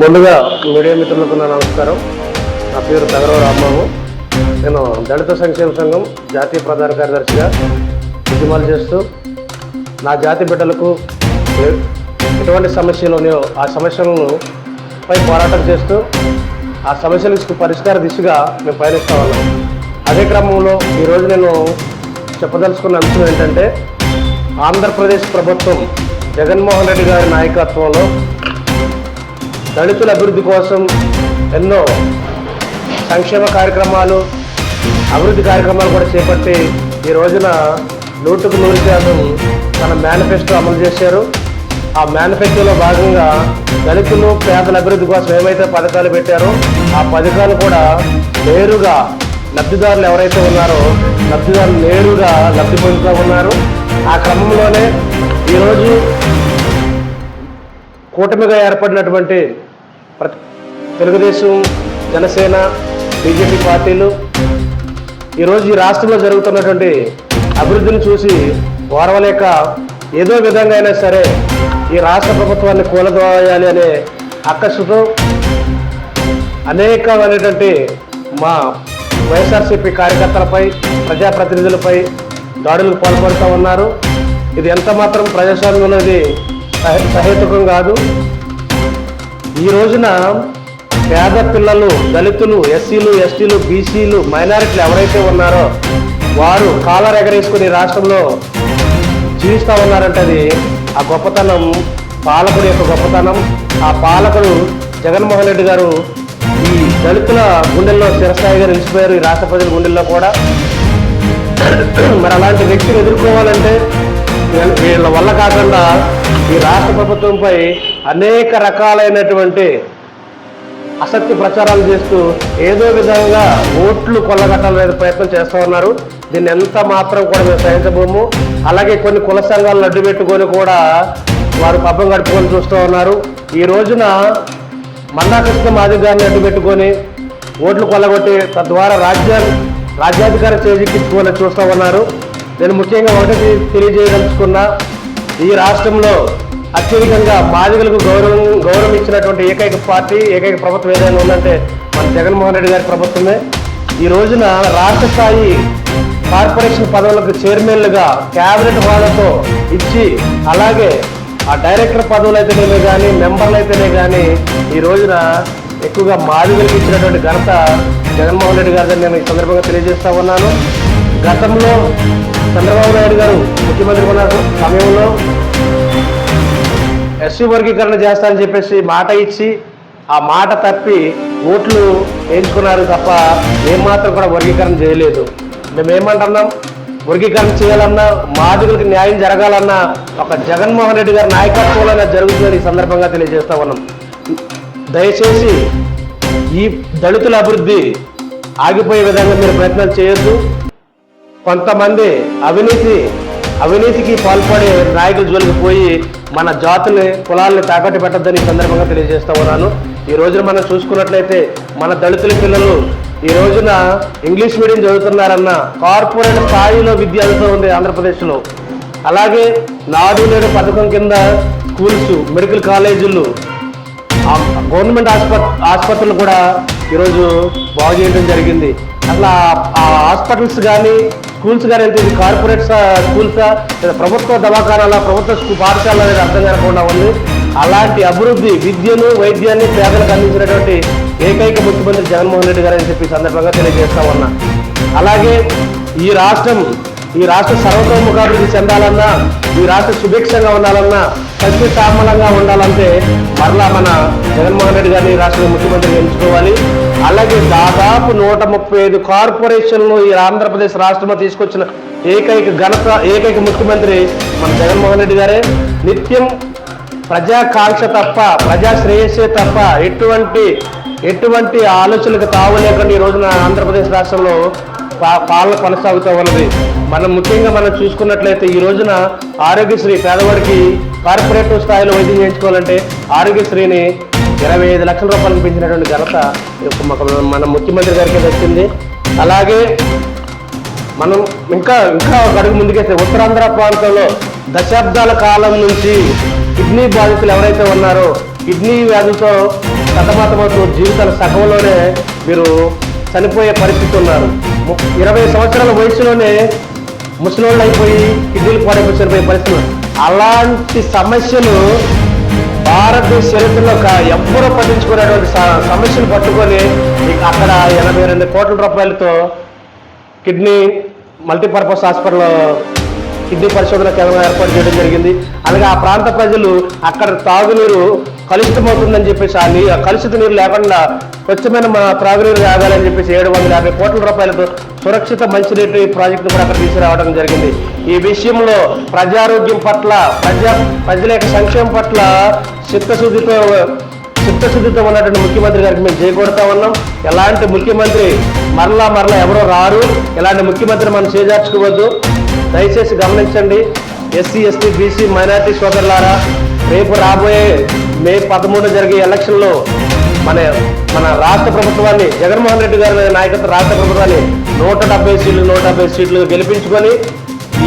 ముందుగా మీడియా మిత్రులకు నా నమస్కారం. నా పేరు తగరవ రామ్మాము నేను దళిత సంక్షేమ సంఘం జాతీయ ప్రధాన కార్యదర్శిగా ఉద్యమాలు చేస్తూ నా జాతి బిడ్డలకు ఎటువంటి సమస్యలు ఉన్నాయో ఆ సమస్యలను పై పోరాటం చేస్తూ ఆ సమస్యలకు పరిష్కార దిశగా మేము పయనిస్తా ఉన్నాం. అదే క్రమంలో ఈరోజు నేను చెప్పదలుచుకున్న అంశం ఏంటంటే ఆంధ్రప్రదేశ్ ప్రభుత్వం జగన్మోహన్ రెడ్డి గారి నాయకత్వంలో దళితుల అభివృద్ధి కోసం ఎన్నో సంక్షేమ కార్యక్రమాలు అభివృద్ధి కార్యక్రమాలు కూడా చేపట్టి ఈ రోజున నూటుకు నూరు శాతం తన మేనిఫెస్టో అమలు చేశారు. ఆ మేనిఫెస్టోలో భాగంగా దళితులు పేదల అభివృద్ధి కోసం ఏమైతే పథకాలు పెట్టారో ఆ పథకాలు కూడా నేరుగా లబ్ధిదారులు ఎవరైతే ఉన్నారో లబ్ధిదారులు నేరుగా లబ్ధి పొందుతూ ఉన్నారు. ఆ క్రమంలోనే ఈరోజు కూటమిగా ఏర్పడినటువంటి ప్రతి తెలుగుదేశం జనసేన బీజేపీ పార్టీలు ఈరోజు ఈ రాష్ట్రంలో జరుగుతున్నటువంటి అభివృద్ధిని చూసి ఓర్వలేక ఏదో విధంగా అయినా సరే ఈ రాష్ట్ర ప్రభుత్వాన్ని కూలదోయాలి అనే అక్కసుతో అనేకమైనటువంటి మా వైఎస్ఆర్సీపీ కార్యకర్తలపై ప్రజాప్రతినిధులపై దాడులకు పాల్పడుతూ ఉన్నారు. ఇది ఎంత మాత్రం ప్రజాస్వామ్యం అనేది సహేతుకం కాదు. ఈ రోజున పేద పిల్లలు దళితులు ఎస్సీలు ఎస్టీలు బీసీలు మైనారిటీలు ఎవరైతే ఉన్నారో వారు కాలర్ ఎగరేసుకుని రాష్ట్రంలో జీవిస్తూ ఉన్నారంటే అది ఆ గొప్పతనం పాలకుడు యొక్క గొప్పతనం. ఆ పాలకుడు జగన్మోహన్ రెడ్డి గారు ఈ దళితుల గుండెల్లో చిరస్థాయిగా నిలిచిపోయారు ఈ రాష్ట్ర ప్రజల గుండెల్లో కూడా. మరి అలాంటి వ్యక్తిని ఎదుర్కోవాలంటే వీళ్ళ- వల్ల కాకుండా ఈ రాష్ట్ర ప్రభుత్వంపై అనేక రకాలైనటువంటి అసత్య ప్రచారాలు చేస్తూ ఏదో విధంగా ఓట్లు కొల్లగట్టాలనే ప్రయత్నం చేస్తూ ఉన్నారు. దీన్ని ఎంత మాత్రం కూడా మేము సహించబోము. అలాగే కొన్ని కుల సంఘాలను అడ్డు పెట్టుకొని కూడా వారు పబ్బం గడుపుకొని చూస్తూ ఉన్నారు. ఈ రోజున మన్నాకృష్ణ మాదిగ గారిని అడ్డు పెట్టుకొని ఓట్లు కొల్లగొట్టి తద్వారా రాజ్యా రాజ్యాధికార చేజిక్కించుకోవాలని చూస్తూ ఉన్నారు. నేను ముఖ్యంగా ఒకటి తెలియజేయదలుచుకున్న ఈ రాష్ట్రంలో అత్యధికంగా బాధితులకు గౌరవం గౌరవం ఇచ్చినటువంటి ఏకైక పార్టీ ఏకైక ప్రభుత్వం ఏదైనా ఉందంటే మన జగన్మోహన్ రెడ్డి గారి ప్రభుత్వమే. ఈ రోజున రాష్ట్ర స్థాయి కార్పొరేషన్ పదవులకు చైర్మన్లుగా క్యాబినెట్ హోదాతో ఇచ్చి అలాగే ఆ డైరెక్టర్ పదవులు అయితేనే కానీ మెంబర్లు అయితేనే కానీ ఈ రోజున ఎక్కువగా మాదిగలకు ఇచ్చినటువంటి ఘనత జగన్మోహన్ రెడ్డి గారిని నేను ఈ సందర్భంగా తెలియజేస్తా ఉన్నాను. గతంలో చంద్రబాబు నాయుడు గారు ముఖ్యమంత్రి ఉన్న సమయంలో ఎస్సీ వర్గీకరణ చేస్తానని చెప్పేసి మాట ఇచ్చి ఆ మాట తప్పి ఓట్లు వేయించుకున్నారు తప్ప ఏమాత్రం కూడా వర్గీకరణ చేయలేదు. మేమేమంటున్నాం? వర్గీకరణ చేయాలన్నా మాదిగులకు న్యాయం జరగాలన్నా ఒక జగన్మోహన్ రెడ్డి గారి నాయకత్వంలోనే జరుగుతుందని ఈ సందర్భంగా తెలియజేస్తా ఉన్నాం. దయచేసి ఈ దళితుల అభివృద్ధి ఆగిపోయే విధంగా మీరు ప్రయత్నం చేయొద్దు. కొంతమంది అవినీతి అవినీతికి పాల్పడే నాయకుల జోలికి పోయి మన జాతుల్ని కులాలని తాకట్టు పెట్టద్దని ఈ సందర్భంగా తెలియజేస్తా ఉన్నాను. ఈ రోజున మనం చూసుకున్నట్లయితే మన దళితుల పిల్లలు ఈ రోజున ఇంగ్లీష్ మీడియం చదువుతున్నారన్న కార్పొరేట్ స్థాయిలో విద్య అందుతూ ఉంది ఆంధ్రప్రదేశ్లో. అలాగే నాడు నేడు పథకం కింద స్కూల్స్ మెడికల్ కాలేజీలు గవర్నమెంట్ ఆసుపత్రి ఆసుపత్రులు కూడా ఈరోజు బాగు చేయడం జరిగింది. అట్లా ఆ హాస్పిటల్స్ కానీ స్కూల్స్ కానీ అంటే ఇది కార్పొరేట్ స్కూల్సా లేదా ప్రభుత్వ దవాఖానాల ప్రభుత్వ పాఠశాల అనేది అర్థం కాకుండా ఉంది. అలాంటి అభివృద్ధి విద్యను వైద్యాన్ని పేదలకు అందించినటువంటి ఏకైక ముఖ్యమంత్రి జగన్మోహన్ రెడ్డి గారు అని చెప్పి సందర్భంగా తెలియజేస్తా ఉన్నా. అలాగే ఈ రాష్ట్రం ఈ రాష్ట్ర సర్వతోముఖాభివృద్ధి చెందాలన్నా ఈ రాష్ట్ర సుభిక్షంగా ఉండాలన్నా సస్యశ్యామలంగా ఉండాలంటే మరలా మన జగన్మోహన్ రెడ్డి గారిని రాష్ట్ర ముఖ్యమంత్రిగా ఎంచుకోవాలి. అలాగే దాదాపు నూట ముప్పై ఐదు కార్పొరేషన్లు ఈ ఆంధ్రప్రదేశ్ రాష్ట్రంలో తీసుకొచ్చిన ఏకైక ఘనత ఏకైక ముఖ్యమంత్రి మన జగన్మోహన్ రెడ్డి గారే. నిత్యం ప్రజాకాంక్ష తప్ప ప్రజా శ్రేయస్సే తప్ప ఎటువంటి ఎటువంటి ఆలోచనలకు తావు లేకుండా ఈ రోజున ఆంధ్రప్రదేశ్ రాష్ట్రంలో పా- పాలన కొనసాగుతూ ఉన్నది. మనం ముఖ్యంగా మనం చూసుకున్నట్లయితే ఈ రోజున ఆరోగ్యశ్రీ పేదవాడికి కార్పొరేటివ్ స్థాయిలో వైద్యం చేయించుకోవాలంటే ఆరోగ్యశ్రీని ఇరవై ఐదు లక్షల రూపాయలకు పెంచినటువంటి ఘనత మన- ముఖ్యమంత్రి గారికి వచ్చింది అలాగే మనం ఇంకా ఇంకా ఒక అడుగు ముందుకేస్తే ఉత్తరాంధ్ర ప్రాంతంలో దశాబ్దాల కాలం నుంచి కిడ్నీ బాధితులు ఎవరైతే ఉన్నారో కిడ్నీ వ్యాధులతో సతమతమవుతూ జీవితాల సగంలోనే మీరు చనిపోయే పరిస్థితి ఉన్నారు. ఇరవై సంవత్సరాల వయసులోనే ముసలోళ్ళు అయిపోయి కిడ్నీలు పాడైపోయి చనిపోయే పరిస్థితి అలాంటి సమస్యలు భారతదేశ చరిత్రలో ఒక ఎవ్వరూ పట్టించుకునేటువంటి సమస్యలు పట్టుకొని అక్కడ ఎనభై రెండు కోట్ల రూపాయలతో కిడ్నీ మల్టీపర్పస్ హాస్పిటల్ కిడ్నీ పరిశోధన కేంద్రం ఏర్పాటు చేయడం జరిగింది. అలాగే ఆ ప్రాంత ప్రజలు అక్కడ తాగునీరు కలుషితమవుతుందని చెప్పేసి ఆ నీ కలుషిత నీరు లేకుండా స్వచ్ఛమైన మా త్రాగునీరు ఆగాలని చెప్పేసి ఏడు వందల యాభై కోట్ల రూపాయలతో సురక్షిత మంచినీటి ప్రాజెక్టును కూడా అక్కడ తీసుకురావడం జరిగింది. ఈ విషయంలో ప్రజారోగ్యం పట్ల ప్రజా ప్రజల యొక్క సంక్షేమం పట్ల చిత్తశుద్ధితో చిత్తశుద్ధితో ఉన్నటువంటి ముఖ్యమంత్రి గారికి మేము చేకూడతా ఉన్నాం. ఎలాంటి ముఖ్యమంత్రి మరలా మరలా ఎవరో రారు. ఇలాంటి ముఖ్యమంత్రి మనం చేజార్చుకోవద్దు. దయచేసి గమనించండి. ఎస్సీ ఎస్టీ బీసీ మైనార్టీ సోదరులారా రేపు రాబోయే మే పదమూడు జరిగే ఎలక్షన్లో మన మన రాష్ట్ర ప్రభుత్వాన్ని జగన్మోహన్ రెడ్డి గారి నాయకత్వ రాష్ట్ర ప్రభుత్వాన్ని నూట డెబ్బై సీట్లు నూట డెబ్బై సీట్లు గెలిపించుకొని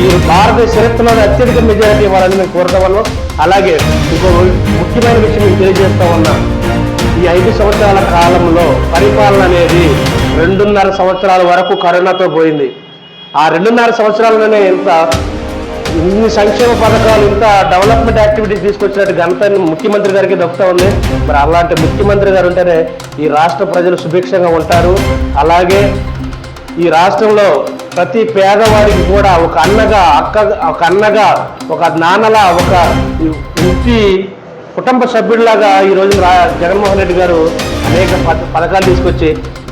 ఈ భారతదేశ చరిత్రలో అత్యధిక మెజారిటీ ఇవ్వాలని మేము కోరటం అలాగే ఇంకో ముఖ్యమైన విషయం మేము తెలియజేస్తా ఉన్నా. ఈ ఐదు సంవత్సరాల కాలంలో పరిపాలన అనేది రెండున్నర సంవత్సరాల వరకు కరోనాతో పోయింది. ఆ రెండున్నర సంవత్సరాలలోనే ఇంత ఇన్ని సంక్షేమ పథకాలు ఇంత డెవలప్మెంట్ యాక్టివిటీస్ తీసుకొచ్చినట్టు ఘనత ముఖ్యమంత్రి గారికి దొక్కుతా ఉంది. మరి అలాంటి ముఖ్యమంత్రి గారు ఉంటేనే ఈ రాష్ట్ర ప్రజలు సుభిక్షంగా ఉంటారు. అలాగే ఈ రాష్ట్రంలో ప్రతి పేదవారికి కూడా ఒక అన్నగా అక్క ఒక అన్నగా ఒక నాన్నలా ఒక ఇంటి కుటుంబ సభ్యుడిలాగా ఈ రోజు రా జగన్మోహన్ రెడ్డి గారు అనేక పథకాలు తీసుకొచ్చి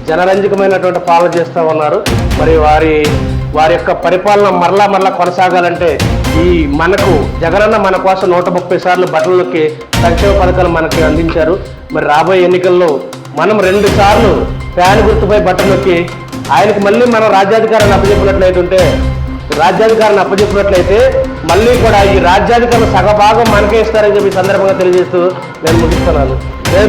జనరంజకమైనటువంటి పాలన చేస్తూ ఉన్నారు. మరి వారి వారి యొక్క పరిపాలన మరలా మరలా కొనసాగాలంటే ఈ మనకు జగనన్న మన కోసం నూట ముప్పై సార్లు బట్టలకి సంక్షేమ పథకాలు మనకి అందించారు. మరి రాబోయే ఎన్నికల్లో మనం రెండు సార్లు ఫ్యాన్ గుర్తుపై బట్టలకి ఆయనకు మళ్ళీ మనం రాజ్యాధికారాన్ని అప్పచెప్పినట్లయితే రాజ్యాధికారాన్ని అప్పచెప్పినట్లయితే మళ్ళీ కూడా ఈ రాజ్యాధికారం సగభాగం మనకే ఇస్తారని చెప్పి సందర్భంగా తెలియజేస్తూ నేను ముగిస్తున్నాను. జై